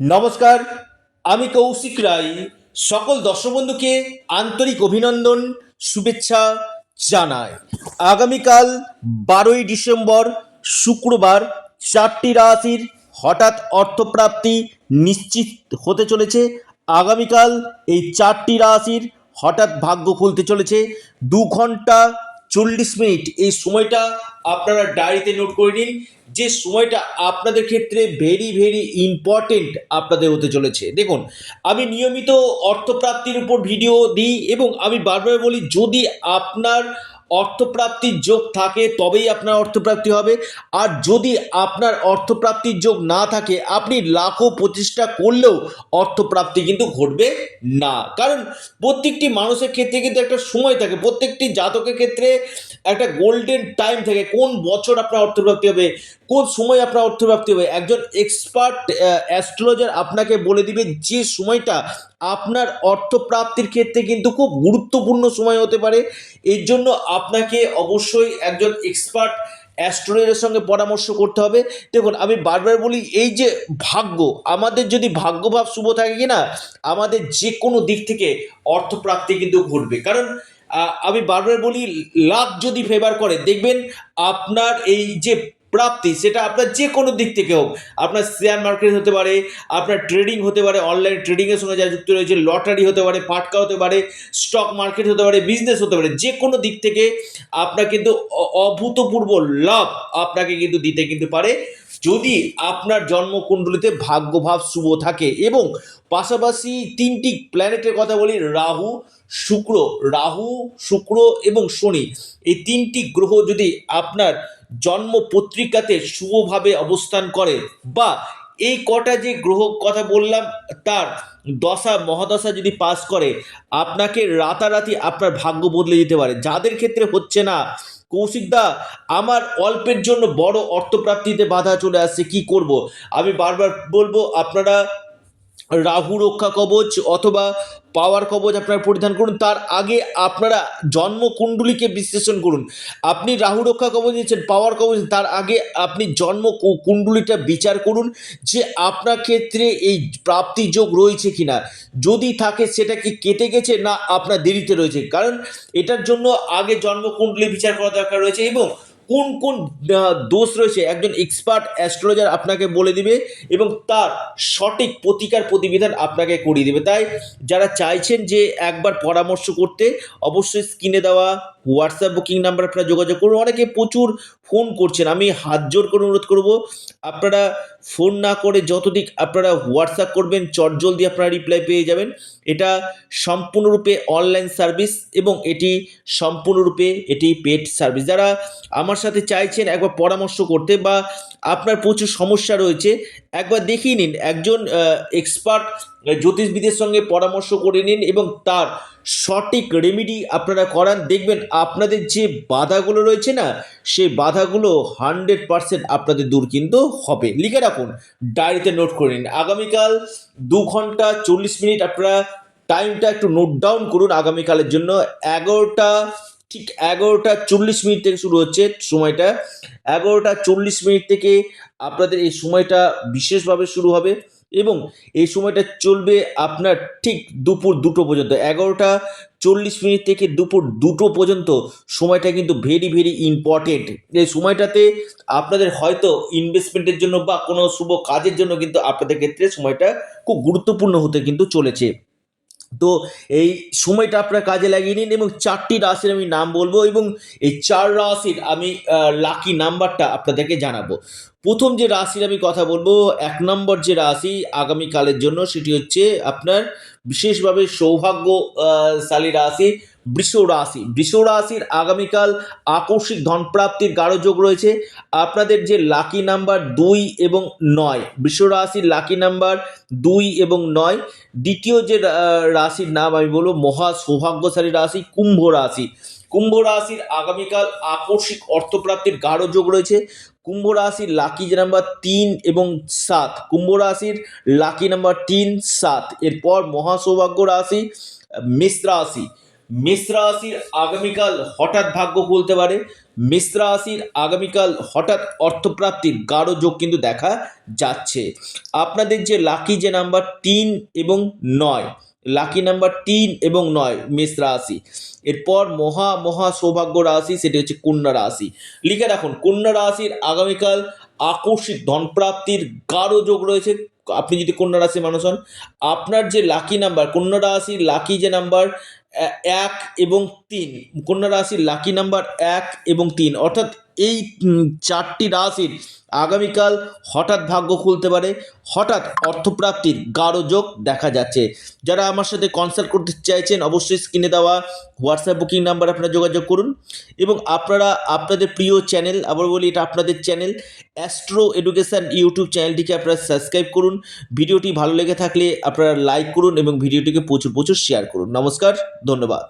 নমস্কার, আমি কৌশিক রায়। সকল দর্শক বন্ধুকে আন্তরিক অভিনন্দন, শুভেচ্ছা জানাই। আগামীকাল বারোই ডিসেম্বর, শুক্রবার চারটি রাশির হঠাৎ অর্থপ্রাপ্তি নিশ্চিত হতে চলেছে। আগামীকাল এই চারটি রাশির হঠাৎ ভাগ্য খুলতে চলেছে। দু ঘণ্টা চল্লিশ মিনিট এই সময়টা আপনারা ডায়েরিতে নোট করে নিন। যে সময়টা আপনাদের ক্ষেত্রে ভেরি ভেরি ইম্পর্টেন্ট আপনাদের হতে চলেছে। দেখুন, আমি নিয়মিত অর্থপ্রাপ্তির উপর ভিডিও দিই এবং আমি বারবার বলি, যদি আপনার অর্থপ্রাপ্তির যোগ থাকে, তবেই আপনার অর্থপ্রাপ্তি হবে। আর যদি আপনার অর্থপ্রাপ্তির যোগ না থাকে, আপনি লাখো প্রচেষ্টা করলেও অর্থপ্রাপ্তি কিন্তু ঘটবে না। কারণ প্রত্যেকটি মানুষের ক্ষেত্রে কিন্তু একটা সময় থাকে, প্রত্যেকটি জাতকের ক্ষেত্রে একটা গোল্ডেন টাইম থাকে, কোন বছর আপনার অর্থপ্রাপ্তি হবে, কোন সময় আপনার অর্থপ্রাপ্তি হবে। একজন এক্সপার্ট অ্যাস্ট্রোলজার আপনাকে বলে দিবে যে সময়টা আপনার অর্থপ্রাপ্তির ক্ষেত্রে কিন্তু খুব গুরুত্বপূর্ণ সময় হতে পারে। এর জন্য আপনাকে অবশ্যই একজন এক্সপার্ট অ্যাস্ট্রোলজারের সঙ্গে পরামর্শ করতে হবে। দেখুন, আমি বারবার বলি, এই যে ভাগ্য, আমাদের যদি ভাগ্যভাব শুভ থাকে কি না আমাদের যে কোনো দিক থেকে অর্থপ্রাপ্তি কিন্তু ঘটবে। কারণ আমি বারবার বলি, লাভ যদি ফেভার করে, দেখবেন আপনার এই যে প্রাপ্তি, সেটা আপনার যে কোনো দিক থেকে হোক। আপনার শেয়ার মার্কেট হতে পারে, আপনার ট্রেডিং হতে পারে অনলাইন ট্রেডিংয়ের সঙ্গে যা যুক্ত রয়েছে লটারি হতে পারে পাটকা হতে পারে স্টক মার্কেট হতে পারে বিজনেস হতে পারে যে কোনো দিক থেকে আপনার কিন্তু অভূতপূর্ব লাভ আপনাকে কিন্তু দিতে কিন্তু পারে। যদি আপনার জন্মকুণ্ডলিতে ভাগ্যভাব শুভ থাকে এবং পাশাপাশি তিনটি প্ল্যানেটের কথা বলি, রাহু, শুক্র রাহু, শুক্র এবং শনি, এই তিনটি গ্রহ যদি আপনার জন্ম পত্রিকাতে শুভভাবে অবস্থান করে বা এই কটা যে গ্রহ কথা বললাম, তার দশা, মহাদশা যদি পাস করে, আপনাকে রাতারাতি আপনার ভাগ্য বদলে দিতে পারে। যাদের ক্ষেত্রে হচ্ছে না কৌশিকদা আমার অল্পের জন্য বড় অর্থপ্রাপ্তিতে বাধা চলে আসছে, কি করব? আমি বারবার বলব, আপনারা রাহু রক্ষা কবচ অথবা পাওয়ার কবচ আপনারা পরিধান করুন। তার আগে আপনারা জন্ম কুণ্ডলিকে বিশ্লেষণ করুন। আপনি রাহু রক্ষা কবচ নিচ্ছেন পাওয়ার কবচ তার আগে আপনি জন্ম কু- কুণ্ডলিটা বিচার করুন যে আপনার ক্ষেত্রে এই প্রাপ্তি যোগ রয়েছে কিনা। যদি থাকে, সেটা কি কেটে গেছে না আপনার দেরিতে রয়েছে? কারণ এটার জন্য আগে জন্ম কুণ্ডলী বিচার করা দরকার রয়েছে এবং কোন কোন দোষ রয়েছে? একজন এক্সপার্ট অ্যাস্ট্রোলজার আপনাকে বলে দিবে এবং তার সঠিক প্রতিকার প্রতিবিধান আপনাকে করিয়ে দেবে। তাই যারা চাইছেন যে একবার পরামর্শ করতে, অবশ্যই স্ক্রিনে দেওয়া হোয়াটসঅ্যাপ বুকিং নাম্বার আপনারা যোগাযোগ করুন। অনেকে প্রচুর ফোন করছেন। আমি হাত জোর করে অনুরোধ করব, আপনারা ফোন না করে যতদিক আপনারা হোয়াটসঅ্যাপ করবেন চটজলদি আপনারা রিপ্লাই পেয়ে যাবেন। এটা সম্পূর্ণরূপে অনলাইন সার্ভিস এবং এটি সম্পূর্ণরূপে এটি পেড সার্ভিস যারা আমার সাথে চাইছেন একবার পরামর্শ করতে বা আপনার প্রচুর সমস্যা রয়েছে একবার দেখিয়ে নিন, একজন এক্সপার্ট জ্যোতিষবিদের সঙ্গে পরামর্শ করে নিন এবং তার সঠিক রেমিডি আপনারা করান। দেখবেন আপনাদের যে বাধাগুলো রয়েছে না, সেই বাধাগুলো হান্ড্রেড পারসেন্ট আপনাদের দূর কিন্তু হবে। লিখে রাখুন ডায়েরিতে নোট করে নিন। আগামীকাল দু ঘণ্টা চল্লিশ মিনিট আপনারা টাইমটা একটু নোট ডাউন করুন আগামীকালের জন্য। এগারোটা ঠিক এগারোটা চল্লিশ মিনিট থেকে শুরু হচ্ছে সময়টা। এগারোটা চল্লিশ মিনিট থেকে আপনাদের এই সময়টা বিশেষভাবে শুরু হবে এবং এই সময়টা চলবে আপনার ঠিক দুপুর দুটো পর্যন্ত। এগারোটা চল্লিশ মিনিট থেকে দুপুর দুটো পর্যন্ত সময়টা কিন্তু ভেরি ভেরি ইম্পর্টেন্ট এই সময়টাতে আপনাদের হয়তো ইনভেস্টমেন্টের জন্য বা কোনো শুভ কাজের জন্য কিন্তু আপনাদের ক্ষেত্রে সময়টা খুব গুরুত্বপূর্ণ হতে কিন্তু চলেছে। তো এই সময়টা আপনার কাজে লাগিয়ে নিন এবং চারটি রাশির আমি নাম বলব এবং এই চার রাশির আমি লাকি নাম্বারটা আপনাদেরকে জানাব। প্রথম যে রাশির আমি কথা বলব, এক নম্বর যে রাশি আগামীকালের জন্য সেটি হচ্ছে আপনার বিশেষভাবে সৌভাগ্যশালী রাশি। বৃষ রাশি বৃষ রাশির আগামীকাল আকস্মিক ধনপ্রাপ্তির গাঢ় যোগ রয়েছে। আপনাদের যে লাকি নাম্বার দুই এবং নয় বৃষ রাশির লাকি নাম্বার দুই এবং নয়, দ্বিতীয় যে রাশির নাম আমি বলব মহা সৌভাগ্যশালী রাশি, কুম্ভ রাশি। কুম্ভ রাশির আগামীকাল আকস্মিক অর্থপ্রাপ্তির গাঢ় যোগ রয়েছে। কুম্ভ রাশির লাকি নাম্বার তিন এবং সাত, কুম্ভ রাশির লাকি নাম্বার তিন, সাত। এরপর মহা সৌভাগ্য রাশি, মেষ রাশি। মেষ রাশির আগামীকাল হঠাৎ ভাগ্য খুলতে পারে। মেষ রাশির আগামীকাল হঠাৎ অর্থপ্রাপ্তির গাঢ় যোগ কিন্তু দেখা যাচ্ছে। আপনাদের যে লাকি যে নাম্বার তিন এবং নয় লাকি নাম্বার তিন এবং নয় মেষ রাশি, এরপর মহা মহা সৌভাগ্য রাশি সেটি হচ্ছে কন্যা রাশি। লিখে রাখুন, কন্যা রাশির আগামীকাল আকস্মিক ধনপ্রাপ্তির গাঢ় যোগ রয়েছে। আপনি যদি কন্যা রাশির মানুষ হন, আপনার যে লাকি নাম্বার কন্যা রাশির লাকি যে নাম্বার এক এবং তিন। কন্যা রাশির লাকি নাম্বার এক এবং তিন। অর্থাৎ এই চারটি রাশির আগামীকাল হঠাৎ ভাগ্য খুলতে পারে। হঠাৎ অর্থপ্রাপ্তির গাঢ় যোগ দেখা যাচ্ছে। যারা আমার সাথে কনসাল্ট করতে চাইছেন, অবশ্যই স্ক্রিনে দেওয়া হোয়াটসঅ্যাপ বুকিং নাম্বার আপনারা যোগাযোগ করুন। এবং আপনারা, আপনাদের প্রিয় চ্যানেল আবার বলি এটা আপনাদের চ্যানেল অ্যাস্ট্রো এডুকেশান ইউটিউব চ্যানেলটিকে আপনারা সাবস্ক্রাইব করুন। ভিডিওটি ভালো লেগে থাকলে আপনারা লাইক করুন এবং ভিডিওটিকে প্রচুর প্রচুর শেয়ার করুন। নমস্কার। ধন্যবাদ।